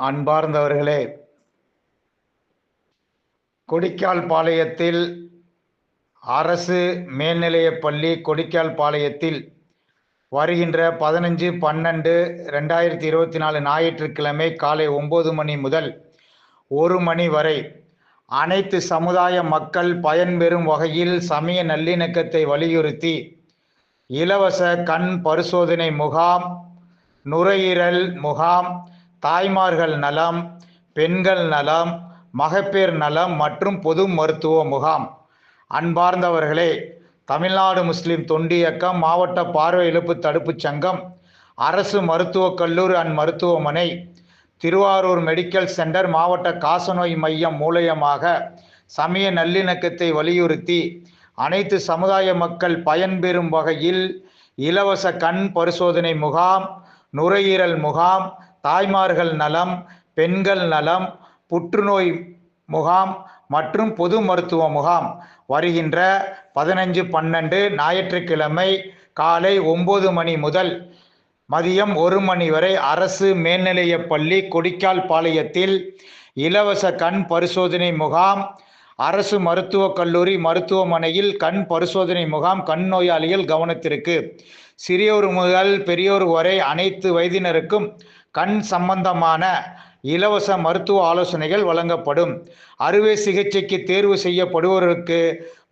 அன்பார்ந்தவர்களே கொடிக்கால் பாளையத்தில் அரசு மேல்நிலையப் பள்ளி கொடிக்கால் பாளையத்தில் வருகின்ற பதினஞ்சு பன்னெண்டு ரெண்டாயிரத்தி இருபத்தி நாலு ஞாயிற்றுக்கிழமை காலை ஒம்பது மணி முதல் ஒரு மணி வரை அனைத்து சமுதாய மக்கள் பயன்பெறும் வகையில் சமய நல்லிணக்கத்தை வலியுறுத்தி இலவச கண் பரிசோதனை முகாம் நுரையீரல் முகாம் தாய்மார்கள் நலம் பெண்கள் நலம் மகப்பேர் நலம் மற்றும் பொது மருத்துவ முகாம். அன்பார்ந்தவர்களே தமிழ்நாடு முஸ்லிம் தொண்டியக்கம் மாவட்ட பார்வை இழப்பு தடுப்புச் சங்கம் அரசு மருத்துவக் கல்லூரி அண்ட் மருத்துவமனை திருவாரூர் மெடிக்கல் சென்டர் மாவட்ட காசநோய் மையம் மூலயமாக சமய நல்லிணக்கத்தை வலியுறுத்தி அனைத்து சமுதாய மக்கள் பயன்பெறும் வகையில் இலவச கண் பரிசோதனை முகாம் நுரையீரல் முகாம் தாய்மார்கள் நலம் பெண்கள் நலம் புற்றுநோய் முகாம் மற்றும் பொது மருத்துவ முகாம். வருகின்ற பதினஞ்சு பன்னெண்டு ஞாயிற்றுக்கிழமை காலை ஒம்பது மணி முதல் மதியம் ஒரு மணி வரை அரசு மேல்நிலையப் பள்ளி கொடிக்கால் பாளையத்தில் இலவச கண் பரிசோதனை முகாம். அரசு மருத்துவக் கல்லூரி மருத்துவமனையில் கண் பரிசோதனை முகாம் கண் நோயாளிகள் கவனத்திற்கு. சிறியோர் முதல் பெரியோர் வரை அனைத்து வயதினருக்கும் கண் சம்பந்தமான இலவச மருத்துவ ஆலோசனைகள் வழங்கப்படும். அறுவை சிகிச்சைக்கு தேர்வு செய்யப்படுவோருக்கு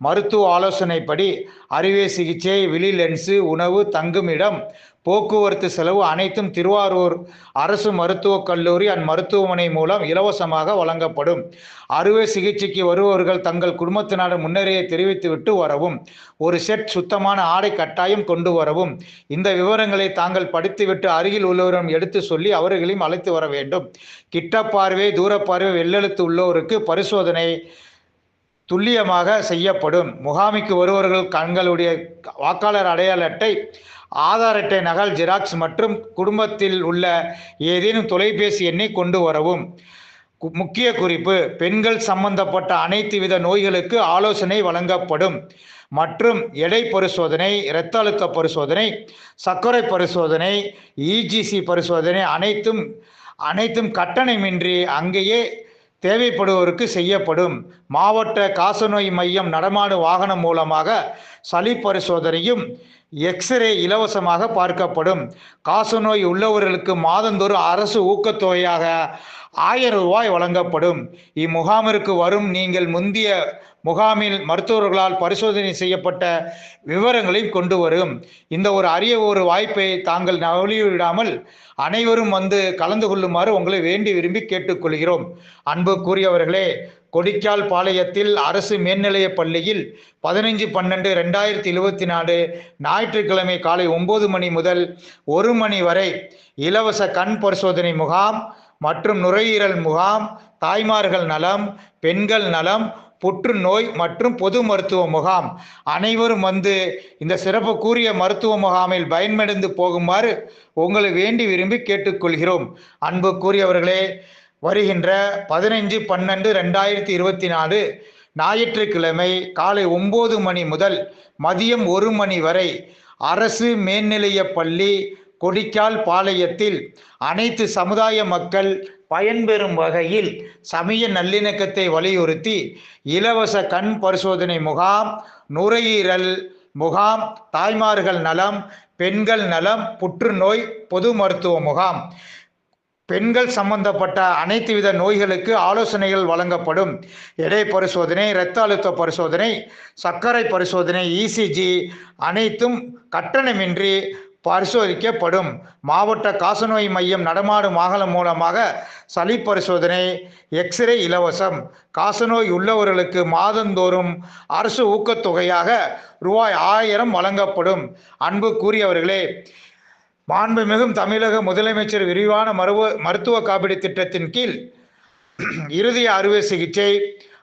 மருத்துவ ஆலோசனைப்படி அறுவை சிகிச்சை விழி லென்ஸு உணவு தங்குமிடம் போக்குவரத்து செலவு அனைத்தும் திருவாரூர் அரசு மருத்துவக் கல்லூரி அண்ட் மருத்துவமனை மூலம் இலவசமாக வழங்கப்படும். அறுவை சிகிச்சைக்கு வருபவர்கள் தங்கள் குடும்பத்தினர் முன்னரே தெரிவித்துவிட்டு வரவும் ஒரு செட் சுத்தமான ஆடை கட்டாயம் கொண்டு வரவும். இந்த விவரங்களை தாங்கள் படித்துவிட்டு அருகில் உள்ளவரிடம் எடுத்து சொல்லி அவர்களையும் அழைத்து வர வேண்டும். கிட்ட பார்வை தூர பார்வை வெள்ளெழுத்து உள்ளோருக்கு பரிசோதனை துல்லியமாக செய்யப்படும். முகாமிக்கு வருபவர்கள் கண்களுடைய வாக்காளர் அடையாள அட்டை ஆதார் அட்டை நகல் ஜெராக்ஸ் மற்றும் குடும்பத்தில் உள்ள ஏதேனும் தொலைபேசி எண்ணை கொண்டு வரவும். முக்கிய குறிப்பு பெண்கள் சம்பந்தப்பட்ட அனைத்து வித நோய்களுக்கு ஆலோசனை வழங்கப்படும். மற்றும் எடை பரிசோதனை இரத்த அழுத்த பரிசோதனை சர்க்கரை பரிசோதனை இஜிசி பரிசோதனை அனைத்தும் அனைத்தும் கட்டணமின்றி அங்கேயே தேவைப்படுவோருக்கு செய்யப்படும். மாவட்ட காசநோய் மையம் நடமாடும் வாகனம் மூலமாக சளி பரிசோதனையும் எக்ஸ்ரே இலவசமாக பார்க்கப்படும். காசநோய் உள்ளவர்களுக்கு மாதந்தோறும் அரசு ஊக்கத்தொகையாக ஆயிரம் ரூபாய் வழங்கப்படும். இம்முகாமிற்கு வரும் நீங்கள் முந்திய முகாமில் மருத்துவர்களால் பரிசோதனை செய்யப்பட்ட விவரங்களையும் கொண்டு வரும். இந்த ஒரு அரிய ஒரு வாய்ப்பை தாங்கள் நவழிவிடாமல் அனைவரும் வந்து கலந்து கொள்ளுமாறு உங்களை வேண்டி விரும்பி கேட்டுக்கொள்கிறோம். அன்பு கூறியவர்களே கொடிக்கால் பாளையத்தில் அரசு மேல்நிலையப் பள்ளியில் பதினைஞ்சு பன்னெண்டு ரெண்டாயிரத்தி இருபத்தி நாலு ஞாயிற்றுக்கிழமை காலை ஒன்பது மணி முதல் ஒரு மணி வரை இலவச கண் பரிசோதனை முகாம் மற்றும் நுரையீரல் முகாம் தாய்மார்கள் நலம் பெண்கள் நலம் புற்றுநோய் மற்றும் பொது மருத்துவ முகாம். அனைவரும் வந்து இந்த சிறப்பு கூறிய மருத்துவ முகாமில் பயன்படுந்து போகுமாறு உங்களை வேண்டி விரும்பி கேட்டுக்கொள்கிறோம். அன்பு கூறியவர்களே வருகின்ற பதினைஞ்சு பன்னெண்டு ரெண்டாயிரத்தி இருபத்தி நாலு ஞாயிற்றுக்கிழமை காலை ஒம்பது மணி முதல் மதியம் ஒரு மணி வரை அரசு மேல்நிலையப் பள்ளி கொடிக்கால் பாளையத்தில் அனைத்து சமுதாய மக்கள் பயன்பெறும் வகையில் சமய நல்லிணக்கத்தை வலியுறுத்தி இலவச கண் பரிசோதனை முகாம் நுரையீரல் முகாம் தாய்மார்கள் நலம் பெண்கள் நலம் புற்றுநோய் பொது மருத்துவ முகாம். பெண்கள் சம்பந்தப்பட்ட அனைத்து வித நோய்களுக்கு ஆலோசனைகள் வழங்கப்படும். எடை பரிசோதனை இரத்த அழுத்த பரிசோதனை சர்க்கரை பரிசோதனை இசிஜி அனைத்தும் கட்டணமின்றி பரிசோதிக்கப்படும். மாவட்ட காசநோய் மையம் நடமாடும் வாகனம் மூலமாக சளி பரிசோதனை எக்ஸ்ரே இலவசம். காசநோய் உள்ளவர்களுக்கு மாதந்தோறும் அரசு ஊக்கத்தொகையாக ரூபாய் ஆயிரம் வழங்கப்படும். அன்பு கூறியவர்களே மாண்புமிகும் தமிழக முதலமைச்சர் விரிவான மருவ மருத்துவ காப்பீடு திட்டத்தின் கீழ் இருதய அறுவை சிகிச்சை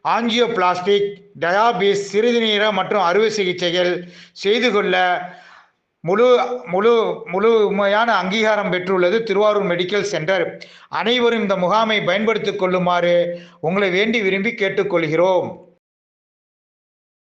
ஆஞ்சியோ பிளாஸ்டிக் டயாபிஸ் சிறுநீர மற்றும் அறுவை சிகிச்சைகள் செய்து கொள்ள முழு முழு முழுமையான அங்கீகாரம் பெற்றுள்ளது திருவாரூர் மெடிக்கல் சென்டர். அனைவரும் இந்த முகாமை பயன்படுத்திக் கொள்ளுமாறு உங்களை வேண்டி விரும்பி கேட்டுக்கொள்கிறோம்.